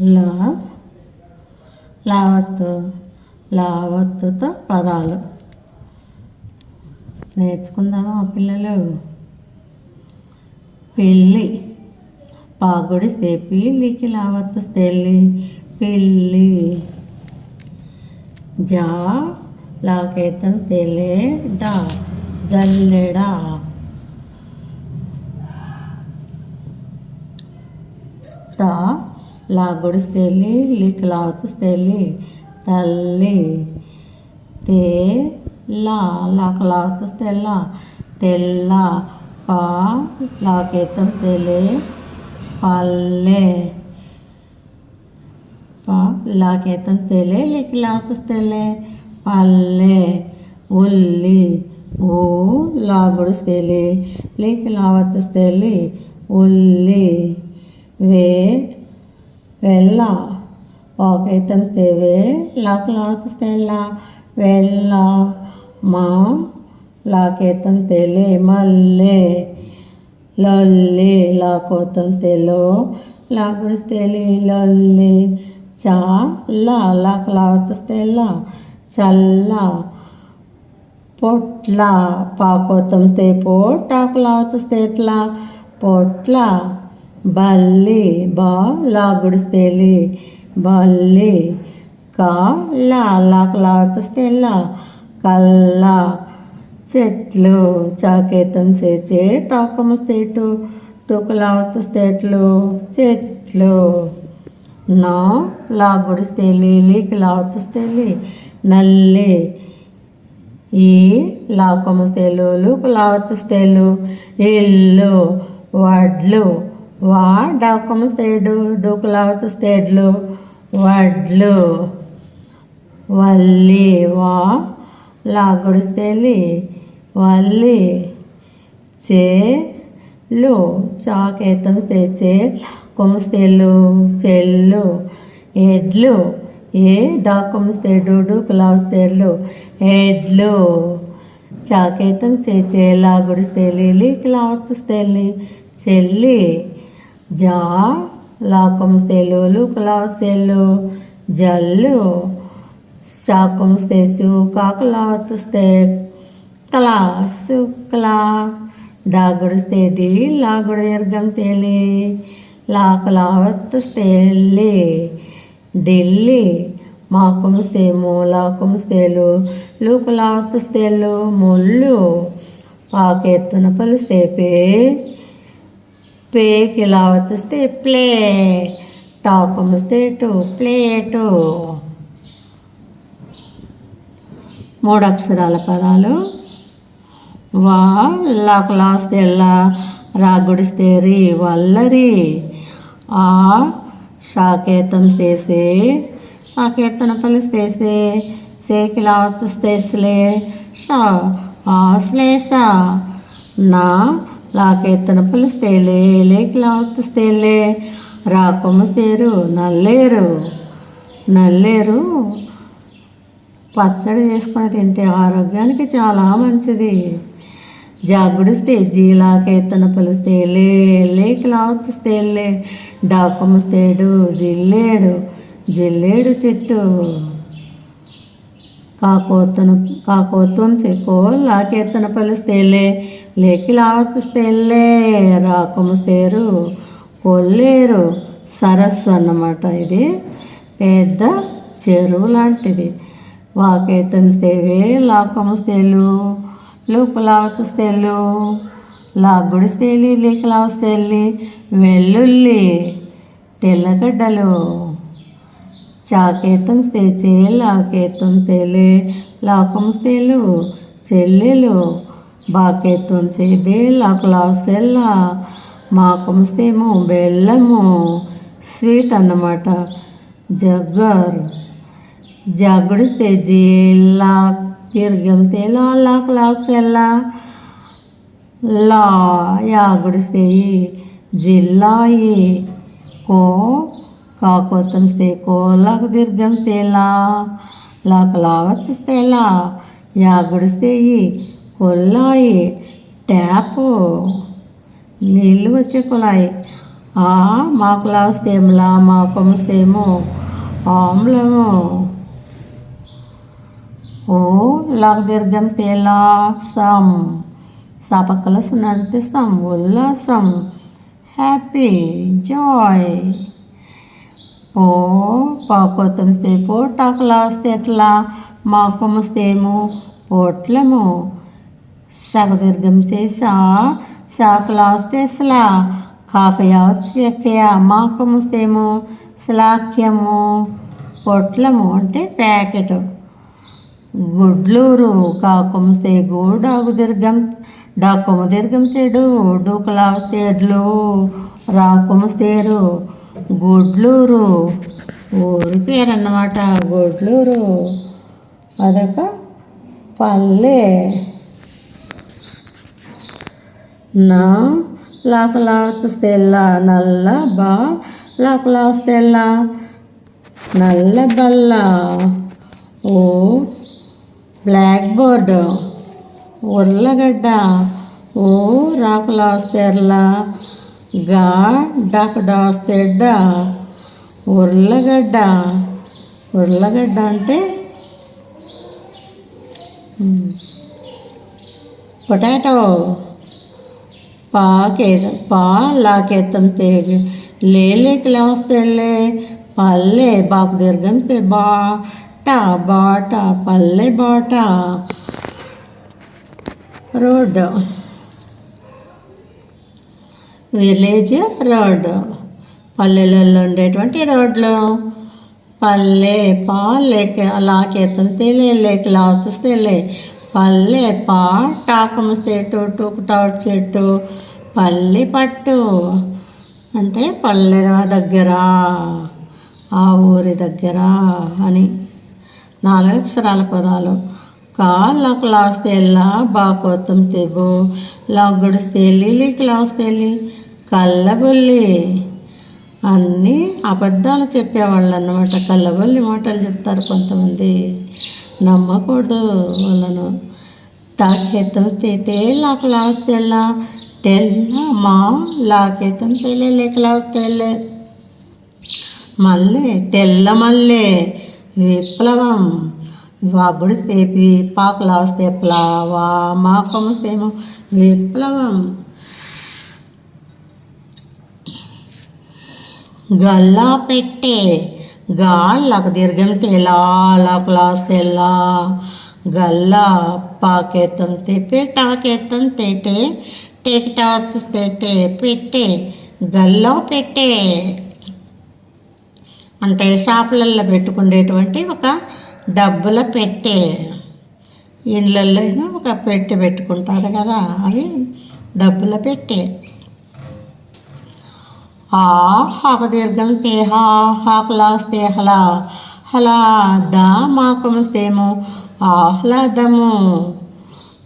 లా లావత్తు లావత్తుతో పదాలు. నేర్చుకుందామా పిల్లలు? పెళ్ళి పాగుడి సేపి లావత్తు తెల్లి పెళ్ళి జా లాకేతం తెలే డా జల్లెడా తా లాగుడిస్తేలి లీక్ తల్లి. తే లా లాక తెల్ల పా లాకేతం తెలే పల్లె. పా లాకేతం తెలే లీక్ పల్లె. ఉల్లి ఓ లాగుడిస్తేలి లీకలావతుస్తేలి ఉల్లి వే వెళ్ళ పాకైతం సేవే లాక్లాడుస్తేల వెళ్ళ మా లాకేతం సేలే మల్లె లొల్లి లాకోతం సేలో లాగుడిస్తేలి లొల్లి చా లా లాక్లాడుస్తేల చల్ల పొట్ల పాకోతం సేపో టాకులావుతుస్తేట్ల పొట్ల బల్లి బా లాగుడిస్తేలి బల్లి కా లా లాకులాడుతుస్తేల కల్ల చెట్లు చాకేతం సేచే టాకము స్టేటు తూకలావుతుస్తేట్లు చెట్లు. నా లాగుడిస్తేలి లీకి లావుతుస్తేలి నల్లి ఈ లాకము స్తేలు లావత్తు స్తేలు ఇల్లు వడ్లు వా డాకము స్తేడు డూకు లావత్తు వడ్లు వల్లి వా లాగుడు స్థేలి వల్లి చేలు చాకేతం స్తేచే కొమ్ముస్తేలు చెల్లు ఎడ్లు ఏ డాకొమ్మిస్తేడు డూకులావస్తేళ్ళు ఎడ్లు చాకేతం సేచే లాగుడిస్తేలి లీకిలావస్తుస్తేలి చెల్లి జా లాకొమ్మిస్తేలు లూకులావస్తేళ్ళు జల్లు చాకొమ్మిస్తేసు కాకులావతుస్తే కలా సుక్లా డాగుడిస్తేటి లాగుడు ఎర్గం తేలి లాకలావత్తుస్తేలి ఢిల్లీ మా కుముస్తేమో లా కుముస్తేలు లూకులాతుస్తేలు ముళ్ళు పాకెత్తున పలుస్తేపే పేకి వస్తే ప్లే టాకుముస్తేటు ప్లేటు. మూడు అక్షరాల పదాలు. వా లాకలాస్తే రా గుడిస్తే రీ వల్లరి ఆ షాకేతం చేసే శాకేతన పలిస్తేసే సేకి లావతుస్తేసలే షా ఆశ్లేష నా లాకేతన పలిస్తేలే లేకి రాకొమ్మ రాకొమ్మస్తేరు నల్లేరు నల్లేరు. పచ్చడి చేసుకొని తింటే ఆరోగ్యానికి చాలా మంచిది. జాగుడిస్తే జీలాకేతన పలిస్తే లే లేకి లావుతుస్తే లే డాకముస్తేడు జిల్లేడు జిల్లేడు చెట్టు. కాకోతను కాకోతం చెక్కో లాకేతన పలుస్తేలే. లేకి వెళ్ళే రాకముస్తేరు కొల్లేరు సరస్సు అన్నమాట ఇది. పెద్ద చెరువు లాంటిది. వాకేతం సేవే లాకముస్తేలు లూపులావతుస్తేలు లాగుడిస్తేలి లేకలావస్తేలి వెల్లుల్లి తెల్లగడ్డలు. చాకేతం తేచే లాకేతం తేలే లాకం తేలు చెల్లెలు బాకేతం చేబే లాకులావస్తేల మాకంస్తేమో బెల్లము. స్వీట్ అన్నమాట. జగ్గర్. జగ్గుడిస్తే జీలా తిరిగిస్తే లా క్లాస్ లాక్సెల్లా లా యాగుడిస్తే జిల్లాయి. కో కాకోతం కోలాకు దీర్ఘం లాకు లాక్ యాగుడిస్తే కొల్లాయి ట్యాపు నీళ్ళు వచ్చే కుళాయి ఆ మాకులా వస్తేములా మాకం వస్తేమో ఆమ్లము. ఓ లాగ దీర్ఘం తేలాసం సపక్కల సునర్దిస్తాం ఉల్లాసం హ్యాపీ జాయ్. పో పాకోతం వస్తే పోటాకులా వస్తే ఎట్లా మాకం వస్తేమో పోట్లము. సగదీర్ఘం చేసా శాఖలా వస్తే స్లా కాకయ శ్లాఖ్యము పొట్లము అంటే ప్యాకెట్. గుడ్లూరు కాకముస్తే గూడాగు దీర్ఘం డాకము దీర్ఘం చెడు డూకలా వస్తే ఎడ్లు రాకముస్తేరు గుడ్లూరు ఊరి పేరు అన్నమాట గుడ్లూరు. అదొక పల్లె. నా లాకలాస్తెల్ల నల్ల బా లాకలాస్తెల్ల నల్ల బల్ల. ఓ బ్లాక్ బోర్డ్. ఉర్లగడ్డ. ఓ రాకులాస్తెర్ల గా డక్ డాస్తెడ్డ ఉర్లగడ్డ. ఉర్లగడ్డ అంటే? పొటాటో. పాకేదం పా లాకేత్తం స్తేగి లేలేకి లాస్తెల్లే పల్లె బాకు దీర్ఘం సే బాట బాట పల్లె బాట. రోడ్. Village road. పల్లెలలో ఉండేటువంటి రోడ్లు. పల్లె పాలేక లాకేతం తెలే లేక లాస్తే పల్లె పా టాకము చెట్టు టూకుటాడు చెట్టు పల్లి పట్టు. అంటే పల్లె దగ్గర ఆ ఊరి దగ్గర అని. నాలుగు అక్షరాల పదాలు. కాళ్ళ క్లాస్ తెల్ల బాకోతం తెబు లాగుడు తేలి లీ క్లాస్ తేలి కల్లబొల్లి అన్నీ అబద్ధాలు చెప్పేవాళ్ళు అన్నమాట కళ్ళబొల్లి మాటలు చెప్తారు కొంతమంది. నమ్మకూడదు వాళ్ళను తాకేతం తే లా క్లాస్ తెల్ల తెల్ల మా లాకేతం తెలే లే క్లాస్ తెల్లే మల్లె తెల్ల మల్లె విప్లవం. వాగుడు స్తేపి పాకులా వస్తే ప్లావా మాకం వస్తేమో విప్లవం. గల్లా పెట్టే గాళ్ళకు దీర్ఘం తెలా లాకులాస్ తెల్లా గల్లా పాకేతం తెప్పే టాకేతం టేక్ టాక్స్ తేటే పెట్టే గల్లో పెట్టే అంటే షాపులలో పెట్టుకునేటువంటి ఒక డబ్బుల పెట్టే ఇళ్ళల్లో ఒక పెట్టె పెట్టుకుంటారు కదా అవి డబ్బుల పెట్టే ఆ హాక దీర్ఘం తేహ హాకులాస్తే హలా హలా ఆహ్లాదము.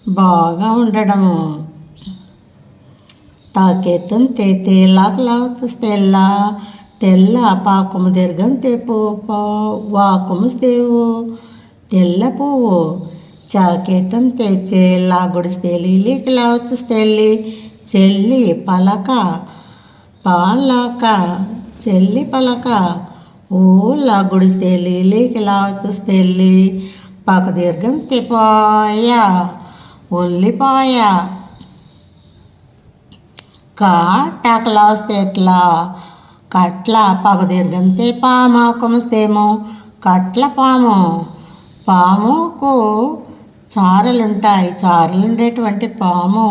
బాగా ఉండడము తాకేతం తేతే లాకులాస్తేల్లా తెల్ల పాకము దీర్ఘం తెప్పు వాకుము తేవు తెల్ల పువ్వు చాకేతం తెచ్చే లాగుడిస్తే లీలికి లావుతుస్తెల్లి. చెల్లి పలక పాలక చెల్లి పలక ఊళ్ళ గుడిస్తే లీలికి లావుతుస్తెల్లి పాక దీర్ఘం తెపాయ ఉల్లిపాయ కా టాకలా వస్తే ఎట్లా కట్ల పగ దీర్ఘం స్తే పామాకము కట్ల పాము. పాముకు చారలుంటాయి చారలు ఉండేటువంటి పాము.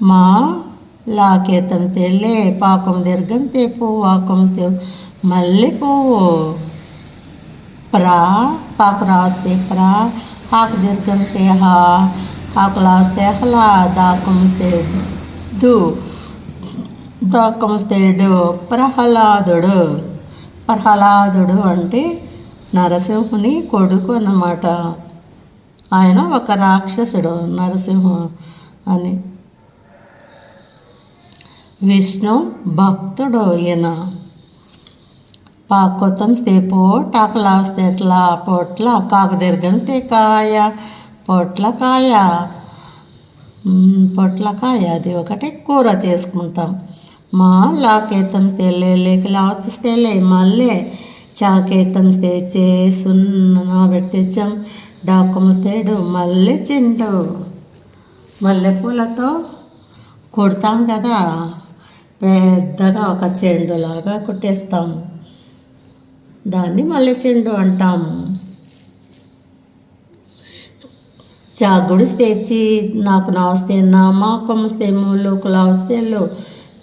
మా లాకేతం తెల్లే పాకం దీర్ఘం తేపు వాకం తే మల్లె పువ్వు ప్రా పాకు రాస్తే ప్రా హాకు దీర్ఘం తే హా హాకు లాస్తే హలా దాకం స్తే దు దాకముస్తేడు ప్రహ్లాదుడు ప్రహ్లాదుడు అంటే నరసింహుని కొడుకు అన్నమాట. ఆయన ఒక రాక్షసుడు నరసింహ అని విష్ణు భక్తుడు ఈయన పాకొత్తం సేపు టాకలాస్తే ఎట్లా పొట్ల కాకు కాయ. కాయ పొట్లకాయ పొట్లకాయ అది ఒకటి కూర చేసుకుంటాం. మా లాకేతం తెల్లే లేక లాతిస్తేలే మళ్ళీ చాకేతం తెచ్చే సున్నా పెట్టి తెచ్చాం డాకముస్తేడు మళ్ళీ చిండు. మల్లెపూలతో కుడతాం కదా. పెద్దగా ఒక చెండులాగా కుట్టేస్తాం. దాన్ని మల్లె చెండు అంటాము చాగుడు తెచ్చి నాకు నవస్తే నా మా కొమ్మస్తే ముళ్ళు కులావస్తేళ్ళు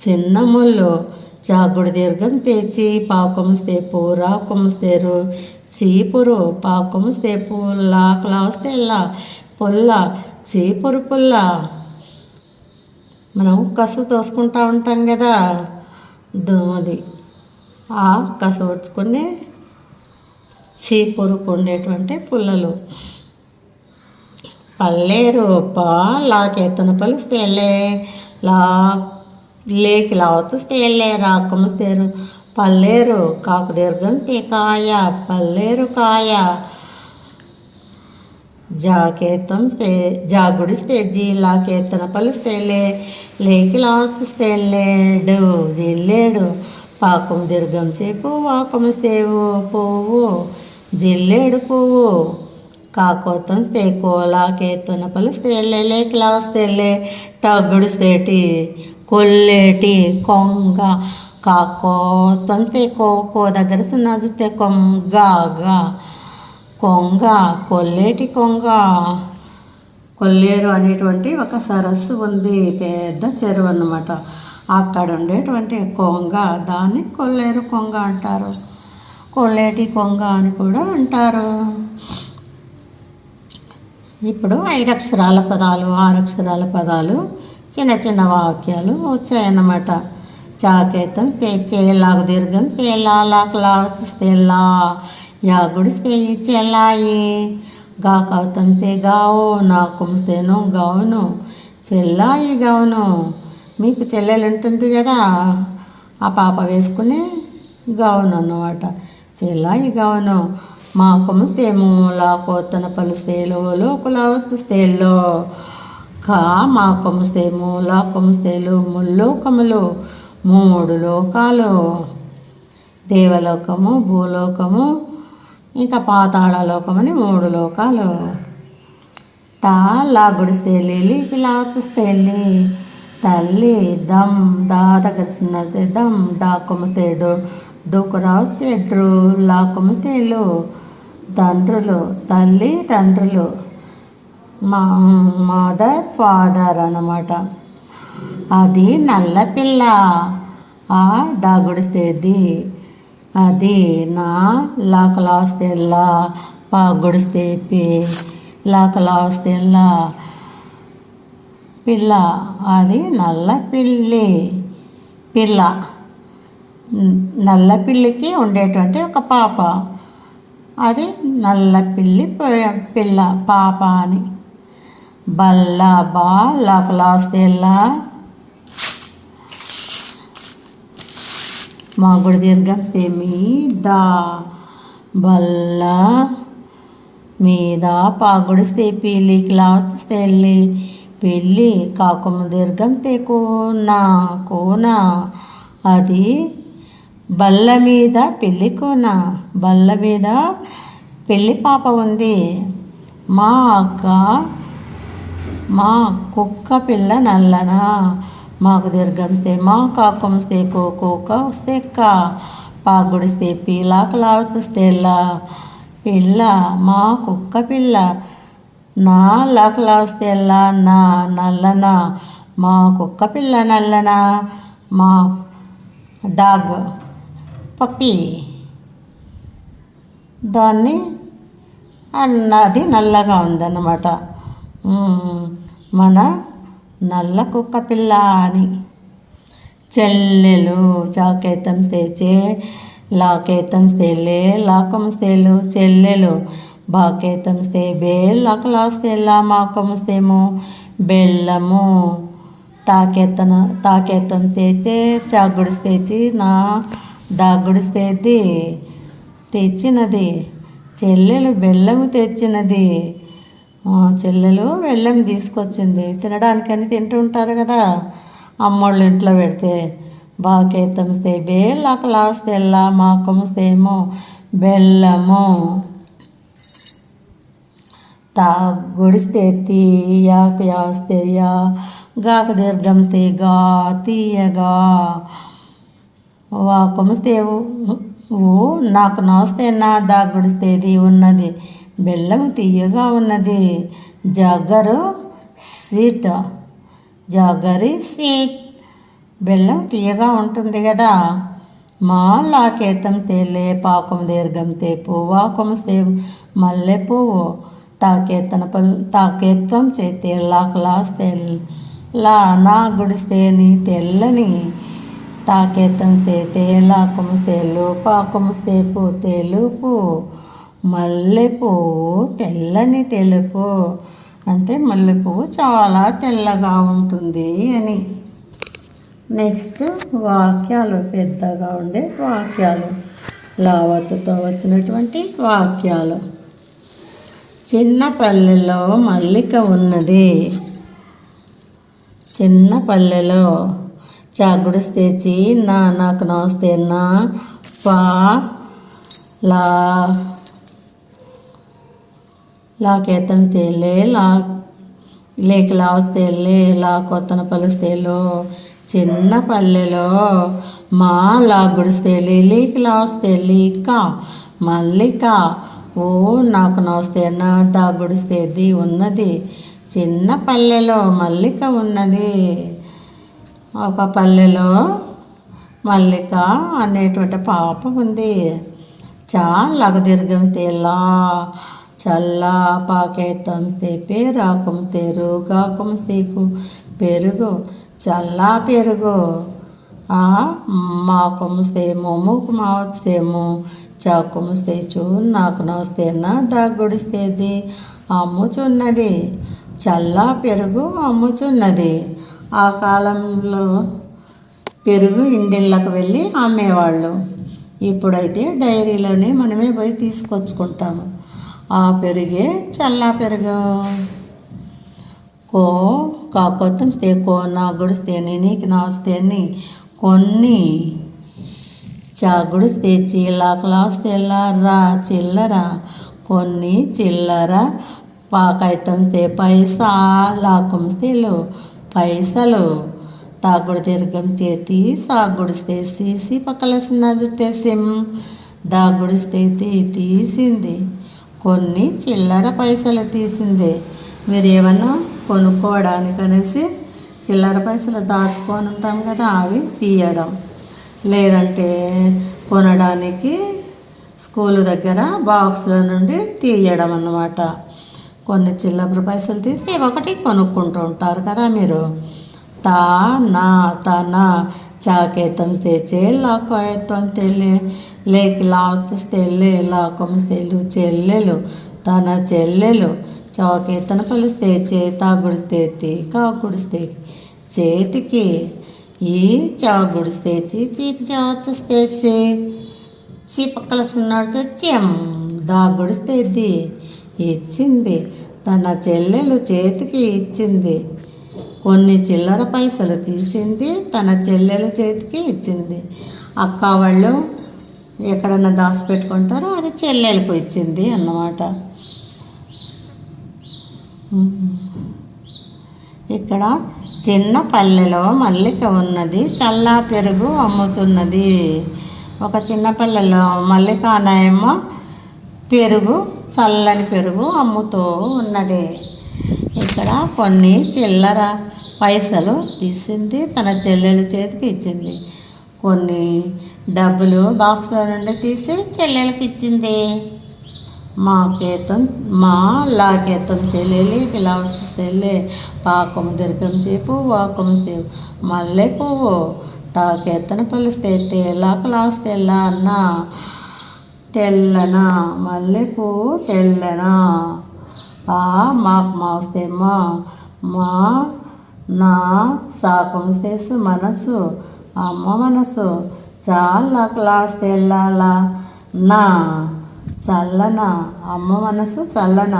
చిన్న ముళ్ళు. చాగుడు దీర్ఘం తెచ్చి పాకొమ్మస్తే పూరా కొమ్మస్తేరు చీపురు పాకొమ్మస్తే పుల్ల కులావస్తేళ్ళ పుల్ల చీపురు పుల్ల. మనం కసు తోసుకుంటా ఉంటాం కదా దోమది ఆ కసు వచ్చుకొని చీపురుకు ఉండేటువంటి పుల్లలు. పల్లేరు పా లాకెత్తన పలుస్తేలే లా లేకి లావతుస్తేలే రాకముస్తేరు పల్లేరు కాకు దీర్ఘం కాయ పల్లేరు కాయ జాకేతం స్టే జాగుడి స్టేజి లాకేతన పలుస్తేలే లేకి లావతుస్తేలేడు జిల్లేడు. పాకం దీర్ఘం చేపు వాకముస్తేవు పువ్వు జిల్లేడు పువ్వు కాకోతం స్టేకో లాకేతన పలు పలుస్తేలే లేకి లావస్తేలే టగ్గుడు స్తేటి కొల్లేటి కొంగ. కాకోతం తెకో కో దగ్గర సున్నా చూస్తే కొంగగా. కొంగ కొల్లేటి కొంగ. కొల్లేరు అనేటువంటి ఒక సరస్సు ఉంది పెద్ద చెరువు అన్నమాట. అక్కడ ఉండేటువంటి కొంగ దాన్ని కొల్లేరు కొంగ అంటారు. కొల్లేటి కొంగ అని కూడా అంటారు. ఇప్పుడు ఐదు అక్షరాల పదాలు ఆరు అక్షరాల పదాలు చిన్న చిన్న వాక్యాలు వచ్చాయన్నమాట. చాకేతం తెచ్చేలాగు దీర్ఘం తేలా లాక్ లాగిస్తేలా యాగుడిస్తే చెల్లాయి గా కవుతం గావో గావు నా కుమస్తేనో గౌను చెల్లాయి గౌను మీకు చెల్లెలు ఉంటుంది కదా ఆ పాప వేసుకునే గావును అన్నమాట. చెల్లాయి గావును మా కుమస్తేమో లా కోతన పలుస్తేలో లోకులాస్తేలో కా మా కొమ్మిస్తేమో లా కొమ్మిస్తేలు ముల్లోకములు మూడు లోకాలు. దేవలోకము భూలోకము ఇంకా పాతాళ లోకమని మూడు లోకాలు. తా లాగుడిస్తేలి లీకి లాతుస్తేలి తల్లి దమ్ దా దగ్గర చిన్నస్తే దమ్ డా కొమ్మిస్తేడు డొక్కు రాస్తేడ్రు లా కొమ్మిస్తేలు తండ్రులు తల్లి తండ్రులు మా మదర్ ఫాదర్ అన్నమాట. అది నల్ల పిల్ల. ఆ దాగుడిస్తేది అది నా లాకలాస్తెల్లా పాగుడిస్తే పి లాకలాస్తెల్లా పిల్ల. అది నల్ల పిల్లి పిల్ల. నల్ల పిల్లికి ఉండేటువంటి ఒక పాప. అది నల్ల పిల్లి పిల్ల పాప అని. బల్ల బా లాకలాస్తెల్లా మాగుడు దీర్ఘం మీద బల్ల మీద పాగుడు పిల్లి క్లాత్ తెల్లి పెళ్ళి కాకుమ దీర్ఘం తెకోనా కోన. అది బల్ల మీద పెళ్ళి కోన. బల్ల మీద పెళ్ళి పాప ఉంది. మా అక్క మా కుక్క పిల్ల నల్లనా. మాకు దీర్ఘంస్తే మా కాకమిస్తే కో కోక వస్తే కా పాగుడిస్తే పీలాకు లావుతస్తే లా పిల్ల మా కుక్క పిల్ల నా లాకు లావస్తే లా నా నల్లనా మా కుక్క పిల్ల నల్లనా మా డాగ్ పప్పి. దాన్ని అన్నది నల్లగా ఉందన్నమాట. మన నల్ల కుక్క పిల్ల అని. చెల్లెలు చాకేతం సేచే లాకేతం స్థేలే లాకం సేలు చెల్లెలు బాకేతం సే బే లాకలాస్తేలా మాకం సేము బెల్లము తాకేతన తాకేతం తెచ్చే చాగుడు తెచ్చి నా దాగుడు తేది తెచ్చినది చెల్లెలు బెల్లము తెచ్చినది. చెల్లెలు వెళ్ళం తీసుకొచ్చింది. తినడానికని తింటూ ఉంటారు కదా. అమ్మోళ్ళు ఇంట్లో పెడితే బాకేతం బే లాకలాస్తెల్ల మాకము బెల్లము. తా గుడిస్తే తీయాకు యాస్తే గాక దీర్ఘం సే గా తీయగా వా కొమస్తేవు ఓ నాకు నాస్తే నా దా గుడిస్తేది ఉన్నది. బెల్లము తీయగా ఉన్నది. Jaggery sweet jaggery sweet. బెల్లం తీయగా ఉంటుంది కదా. మా లాకేతం తేలే పాకం దీర్ఘం తేపు వాకం సే మల్లె పువ్వు తాకేతన పల్ తాకేత్వం చేతే లాక్లాస్ తెల్ లా నా గుడిస్తేని తెల్లని. తాకేతం తే తేలాకము తేలు పాకము తేపు తెలుపు మల్లెపూ తెల్లని తెలుపు. అంటే మల్లెపువ్వు చాలా తెల్లగా ఉంటుంది అని. నెక్స్ట్ వాక్యాలు పెద్దగా ఉండే వాక్యాలు. లావత్తుతో వచ్చినటువంటి వాక్యాలు. చిన్న పల్లెలో మల్లిక ఉన్నది. చిన్న పల్లెలో చాగుడు తెచ్చి నా నాకు నమస్తే నా పా లా లాకేతం తేలే లా లేక లావస్తేలే లా కొత్తన పలుస్తేలో చిన్న పల్లెలో మా లా గుడిస్తేలి లేక లావస్తేలి కా మల్లిక ఓ నాకు నవస్తే నా దా గుడిస్తేది ఉన్నది. చిన్న పల్లెలో మల్లిక ఉన్నది. ఒక పల్లెలో మల్లిక అనేటువంటి పాప ఉంది. చాలా దీర్ఘం తేలా చల్లా పాకేతం స్తే రాకం పెరుగు. చల్లా పెరుగు. ఆ మాకము స్తేమో మూకు మావత్సేమో చాకుము స్తేచు నాకు నోస్తేనా దాగుడిస్తేది అమ్ముచున్నది. చల్లా పెరుగు అమ్ముచున్నది. ఆ కాలంలో పెరుగు ఇండిళ్ళకు వెళ్ళి అమ్మేవాళ్ళు. ఇప్పుడైతే డైరీలోనే మనమే పోయి తీసుకొచ్చుకుంటాము. ఆ పెరిగే చల్లా పెరుగు. కో కాకొత్తం స్తే కో నా గుడిస్తే నీకు నాస్తేని కొన్ని చాగుడిస్తే చీలా క్లాస్ తెల్లారా చిల్లర. కొన్ని చిల్లర పాకైతంస్తే పైసా లాకుంస్తేలు పైసలు. తాగుడు తిరగం చేతి సాగుడిస్తే తీసి పక్కలేసిన జుట్టేసిం దాగుడిస్తే తీసింది. కొన్ని చిల్లర పైసలు తీసింది. మీరు ఏమన్నా కొనుక్కోవడానికి అనేసి చిల్లర పైసలు దాచుకొని ఉంటాం కదా అవి తీయడం. లేదంటే కొనడానికి స్కూల్ దగ్గర బాక్స్ల నుండి తీయడం అన్నమాట. కొన్ని చిల్లర పైసలు తీసి ఒకటి కొనుక్కుంటూ ఉంటారు కదా మీరు. తా నా తన చాకేతం తెచ్చే లాకోయత్వం తెల్లే లేకి లావస్తెల్లే లాకం తెలు చెల్లెలు తన చెల్లెలు చౌకేతన పలిస్తే తీకా గుడిస్తే చేతికి ఈ చాగుడిస్తేచి చీకి చే చీపక్కల సున్నాడితో చెం దాగుడిస్తేది ఇచ్చింది తన చెల్లెలు చేతికి ఇచ్చింది కొన్ని చిల్లర పైసలు తీసింది తన చెల్లెల చేతికి ఇచ్చింది. అక్క వాళ్ళు ఎక్కడన్నా దాచిపెట్టుకుంటారో అది చెల్లెలకు ఇచ్చింది అన్నమాట. ఇక్కడ చిన్న పల్లెలో మల్లిక ఉన్నది చల్లా పెరుగు అమ్ముతున్నది. ఒక చిన్న పల్లెలో మల్లిక అనేమో పెరుగు చల్లని పెరుగు అమ్ముతూ ఉన్నది. ఇక్కడ కొన్ని చిల్లర పైసలు తీసింది తన చెల్లెల చేతికి ఇచ్చింది. కొన్ని డబ్బులు బాక్స్లో నుండి తీసి చెల్లెలకు ఇచ్చింది. మా కేతం మా లాకేతం తెలియలి పిలవస్తే పాకము దీర్ఘం చేపు వాకము సేపు మల్లె పువ్వు తాకెత్తన పలిస్తే తేలాకు లాస్తే అన్న తెల్లన మల్లె పువ్వు తెల్లనా? ఆ మాకు మాస్తే మా మా నా సాకం చేసు మనసు అమ్మ మనసు చాలా క్లాస్ తెల్లాల నా చల్లన అమ్మ మనసు చల్లన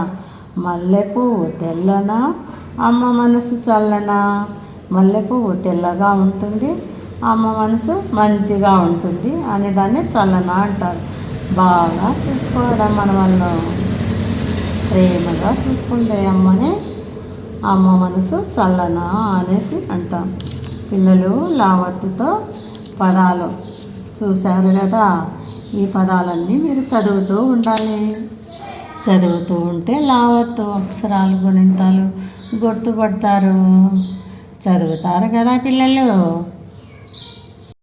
మల్లెపువ్వు తెల్లన అమ్మ మనసు చల్లన మల్లెపువ్వు తెల్లగా ఉంటుంది అమ్మ మనసు మంచిగా ఉంటుంది అనేదాన్ని చల్లన అంటారు. బాగా చూసుకోవడం మన వల్ల ప్రేమగా చూసుకుంటే అమ్మని అమ్మ మనసు చల్లనా అనేసి అంటాం. పిల్లలు లావత్తుతో పదాలు చూశారు కదా ఈ పదాలన్నీ మీరు చదువుతూ ఉండాలి. చదువుతూ ఉంటే లావత్తు అప్సరాలు గుణింతాలు గుర్తుపడతారు. చదువుతారు కదా పిల్లలు.